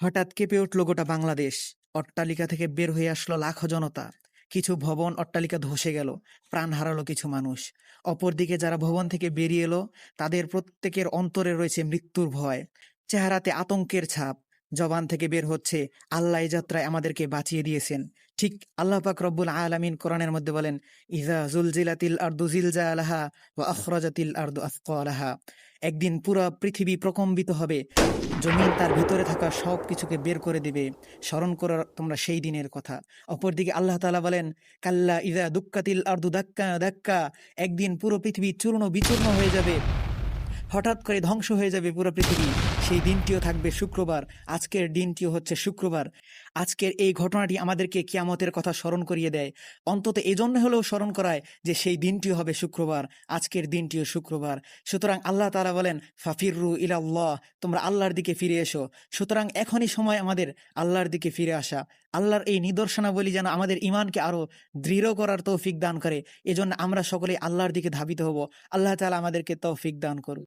হঠাৎ কেঁপে উঠল গোটা বাংলাদেশ। অট্টালিকা থেকে বের হয়ে আসলো লাখো জনতা। কিছু ভবন অট্টালিকা ধসে গেল, প্রাণ হারালো কিছু মানুষ। অপরদিকে যারা ভবন থেকে বেরিয়ে এলো, তাদের প্রত্যেকের অন্তরে রয়েছে মৃত্যুর ভয়। চেহারাতে আতঙ্কের ছাপ। জবান থেকে বের হচ্ছে। আল্লাহ এই যাত্রায় আমাদেরকে বাঁচিয়ে দিয়েছেন। ঠিক আল্লাহ পাক রব্বুল আলামিন কোরআনের মধ্যে বলেন ইজা জুলজিলাতিল আরদু জিলজালাহা ওয়া আখরাজাতিল আরদু আসকালাহা। একদিন পুরো পৃথিবী প্রকম্বিত হবে। জমিন তার ভিতরে থাকা সব কিছুকে বের করে দিবে। স্মরণ করার তোমরা সেই দিনের কথা। অপরদিকে আল্লাহ তালা বলেন, কাল্লা ইজা দুক্কাতিল আরদু দাক্কা দাক্কা। একদিন পুরো পৃথিবী চূর্ণ বিচূর্ণ হয়ে যাবে। হঠাৎ করে ধ্বংস হয়ে যাবে পুরো পৃথিবী। সেই দিনটিও থাকবে শুক্রবার। আজকের দিনটিও হচ্ছে শুক্রবার। আজকের এই ঘটনাটি আমাদেরকে কিয়ামতের কথা স্মরণ করিয়ে দেয়। অন্তত এই জন্য হলেও স্মরণ করায় যে সেই দিনটিও হবে শুক্রবার। আজকের দিনটিও শুক্রবার। সুতরাং আল্লাহ তাআলা বলেন ফাফিরু ইলাল্লাহ। তোমরা আল্লাহর দিকে ফিরে এসো। সুতরাং এখনই সময় আমাদের আল্লাহর দিকে ফিরে আসা। আল্লাহর এই নিদর্শনাবলী যেন আমাদের ইমানকে আরও দৃঢ় করার তৌফিক দান করে। এজন্য আমরা সকলে আল্লাহর দিকে ধাবিত হব। আল্লাহ তালা আমাদেরকে তৌফিক দান করুন